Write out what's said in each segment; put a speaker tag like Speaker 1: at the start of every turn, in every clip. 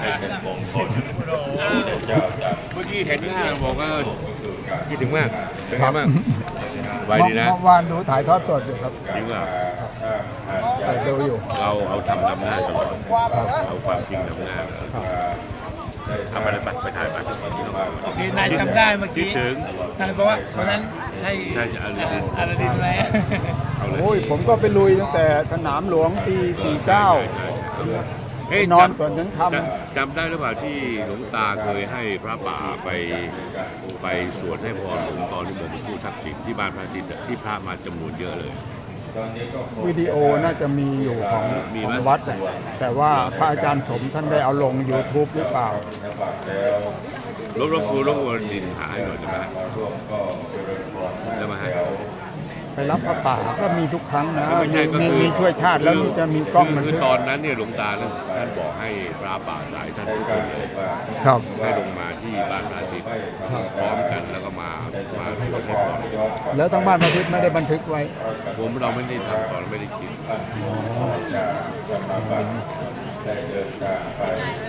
Speaker 1: ให้เป็นมงคลพระพุทธเจ้าตรัส
Speaker 2: เมื่อกี้เห็นหน้าบอกว่า
Speaker 1: ก็คือการ
Speaker 2: คิดถึงมากเป็นไงบ้างสบายดีนะ
Speaker 3: เมื่อวานดูถ่ายทอดสดอยู่ครับ
Speaker 2: จริงเหรอ
Speaker 1: สร้างหาดใหญ่
Speaker 3: ไปดูอยู่
Speaker 2: เราเอาทำนำหน้าตลอดเอาความจริงนำหน้า
Speaker 1: ได้ส
Speaker 2: ทำ
Speaker 1: ร้าง
Speaker 2: อะไรบัตรไปถ่ายบัตร
Speaker 4: โอเคนายจำได้เมื่อ
Speaker 2: คิด
Speaker 4: กี้
Speaker 2: ถึง
Speaker 4: นายบอกว่าวันนั้นใช่
Speaker 2: ใช่ใช่อาราดิน
Speaker 4: อาราดินไหม
Speaker 2: เอาเลย
Speaker 3: โอ้ยผมก็ไปลุยตั้งแต่สนามหลวงปี
Speaker 2: เฮ้ย
Speaker 3: นอน
Speaker 2: จำ
Speaker 3: สวนถึงทำ
Speaker 2: จำจำได้หรือเปล่าที่หลวงตาเคยให้พระป่าไปไปสวดให้พรผมตอนที่ผมสู้ทักษิณที่บ้านพระอาทิตย์อะที่พระมาจำนวนเยอะเลย
Speaker 1: ตอนนี้ก็คงำ
Speaker 3: วิดีโอน่าจะมีอยู่ของ
Speaker 2: มี
Speaker 3: ข
Speaker 2: ไหม
Speaker 3: องวัดอะแต่ว่าพระอาจารย์สมท่านได้เอาลง YouTube หรือเปล่า
Speaker 1: ธบาตแล้ว
Speaker 2: รบรบกวนรบกวนดินหายหน่อยได้ไหม
Speaker 1: มาร่วมก็เจริญพร
Speaker 2: ได้ไหมฮะ
Speaker 1: แถว
Speaker 3: ไปรับพระป่าก็มีทุกครั้งนะ
Speaker 2: ไม่ใช่ก็
Speaker 3: มี
Speaker 2: คือ
Speaker 3: มีช่วยชาติแล้วนี่จะมีกล้องบัน
Speaker 2: คือ
Speaker 3: ทึก
Speaker 2: ตอนนั้นเนี่ยหลวงตาท่านท่านบอกให้พระป่าสายท่านทุกคนเลย
Speaker 3: ครับ
Speaker 2: ให้ลงมาที่บ้านพระอาทิตย์พร้อมกันแล้วก็มามาสวดให้พร
Speaker 3: แล้วทั้งบ้านพระอาทิตย์ไม่ได้บันทึกไว้
Speaker 2: ผมเราไม่ได้ทำตอนไม่ได้คิด
Speaker 1: จากสถาบันได้เดินทางไป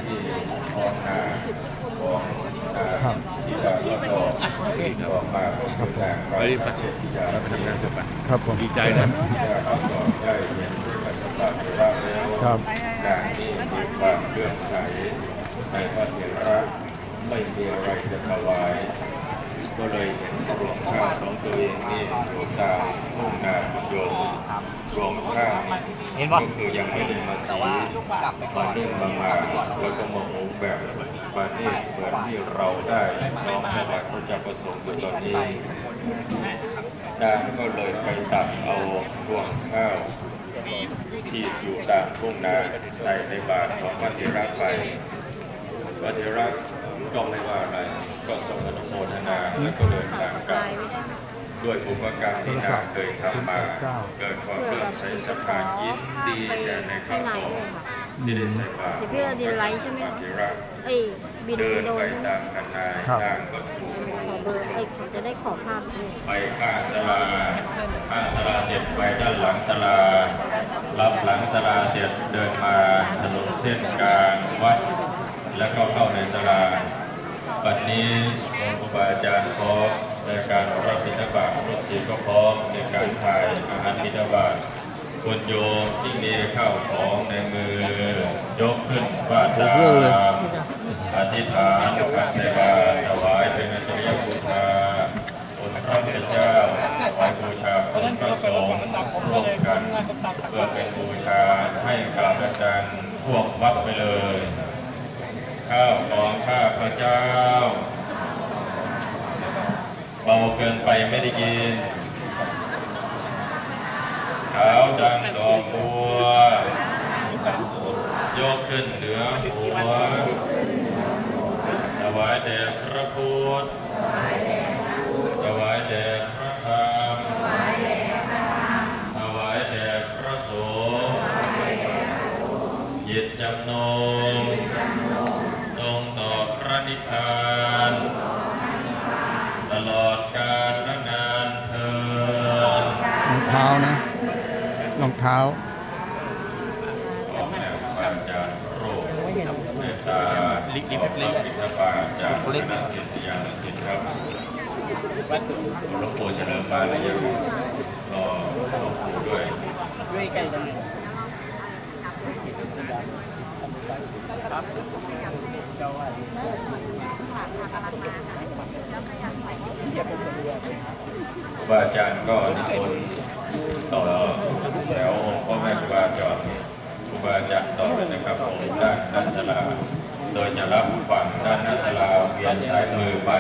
Speaker 1: ที่ท้องนาของนา
Speaker 3: ครับ
Speaker 1: ที่จะรับรองออกมาก็คือทาง
Speaker 2: ไปดิไปไปทำงานเถอะไป
Speaker 3: ครับผม
Speaker 2: ดีใจนะ
Speaker 1: ได้รับรองได้เห็นด้วยกับสภาพที่รับแล้ว
Speaker 3: ครับ
Speaker 1: การที่มีความเลื่อมใสในพระเถระไม่มีอะไรจะถวาย ก็เลยเห็นรวงข้าวของตัวเองนี่อยู่ตามทุ่งนาคุณโยมรวงข้าวเห็นก็คือยังไม่ได้มาสีมานึ่งมามาแล้วก็มาหุงแบบปานี่เหมือนที่เราได้น้อมถวายพระเจ้าประสงค์อยู่ตอนนี้นางก็เลยไปตักเอารวงข้าวที่อยู่ตามทุ่งนาใส่ในบาตรของพระเถระไปพระเถระก็ไม่ว่าอะไร ก็ส่งอนุโมทนาแล้วก็เดินทางกลับด้วยบุพการที่นางเคยทำมาเกิดความเลื่อมใสศรัทธายินดีแก่ในข้าวของที่ได้ใส่บาตร
Speaker 5: เดี๋ยวพี่เราดินไลท์ใช่ไหม
Speaker 1: พระเถระ
Speaker 5: เอ้ยบิน
Speaker 1: เดิน
Speaker 5: โด
Speaker 1: ไป
Speaker 5: น
Speaker 1: ตามคันนา
Speaker 3: ครับ
Speaker 1: นางก็ถูก
Speaker 5: ขอเบอร์เอ้ยขอจะได้ขอภาพด้วย
Speaker 1: ไปข้างศาลาข้างศาลาเสร็จไปด้านหลังศาลารับหลังศาลาเสร็จเดินมาถนนเส้นกลางวัดแล้วก็เข้าในศาลา บัดนี้องค์ครูบาอาจารย์พร้อมในการรับบิณฑบาตรถสีก็พร้อมในการถ่ายอาหารบิณฑบาตคนโยมที่มีข้าวของในมือยกขึ้นว่าตาอธิษฐานการใส่บาตถวายเป็นอัจฉริยบูชาองค์พระพุทธเจ้าไว้บูชาคุณพระสงฆ์ร่วมกัน เพื่อเป็นบูชาให้กับอาจารย์พวกวัดไปเลย ข้าวของข้าพระเจ้าเบาเกินไปไม่ได้กิน ขาวดังดอกบัวยกขึ้นเหนือหัวถวายแด่พระพุทธถวายแด่พระ ท้า
Speaker 3: นะรองเท้า
Speaker 1: ของแห่อจารย์โรคเมตตาลิขิตลิขิตบาจากคณะศิษยานุศิษย์ครับหลวงปู่เฉลิมบานแลยังรอหลวงปู่ด้วย
Speaker 4: ด้วยกัน
Speaker 1: ครูบาอาจารย์ก็นิมนต์ ต่อแถวองค์พ่อแม่ครูบาอาจารย์ครูบาอาจารย์ต่อเลยนะครับผมด้านด้านศาลาโดยจะรับฝั่งด้านหน้าศาลาเวียนซ้ายมือไป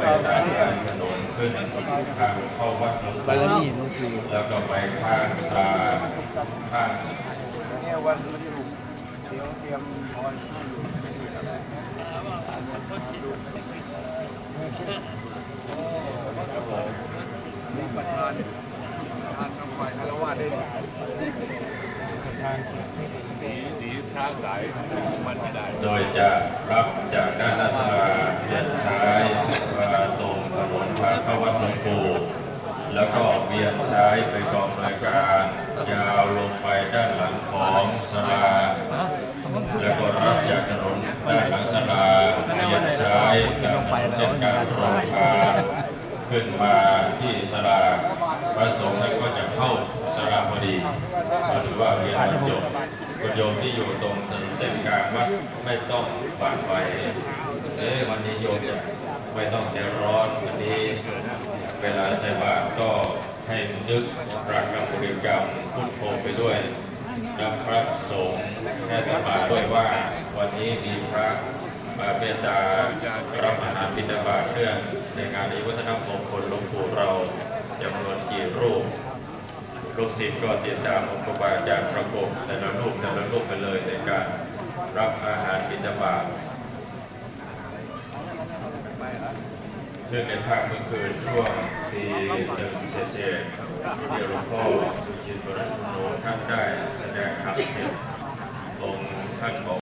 Speaker 1: ไปตามทางถนนขึ้นทางเข้าวัดหลวงปู่แล้วก็ไปข้างศาลาข้าง
Speaker 4: เนี่ยวันวันที่หกเดี๋ยวเตรียมพรมีประธาน ทานทำไมคารวะได้ดีท้าสายมันได้
Speaker 1: โดยจะรับจากด้านหน้าสาเลี้ยวซ้ายมาตรงถนนพาเข้าวัดหลวงปู่แล้วก็เวียนซ้ายไปกองรายการ ยาวลงไปด้านหลังของสลาแล้วก็รับจากถนนด้านหลังสลาเวียนซ้ายกับเส้นการโรงพา ขึ้นมาที่สลาพระสงฆ์นั้นก็จะเข้าสลาพอดีก็ถือว่าเรียนวันจบคุณโยมที่อยู่ตรงถนนเส้นกลางวัดไม่ต้องบานไปเอ้ยวันนี้โยมจะไม่ต้องใจร้อนวันนี้เวลาใส่บาตรก็ให้นึกรักกับบริกรรมพุทโธไปด้วยกับพระสงฆ์ให้ตบาด้วยว่าวันนี้มีพระ เมตตารับอาหารบิณฑบาตเรื่องในงานนี้วัฒนธรรมงคลหลวงปู่เราจำนวนกี่รูปลูกศิษย์ก็ติดตามองค์ครูบาอาจารย์ประกบแต่ละรูปแต่ละรูปไปเลยในการรับอาหารบิณฑบาตซึ่งในภาคเมื่อคืนช่วงตีหนึ่งเศษๆที่หลวงพ่อสุชินบรมโนท่านได้แสดงธรรมเสร็จองค์ท่านบอก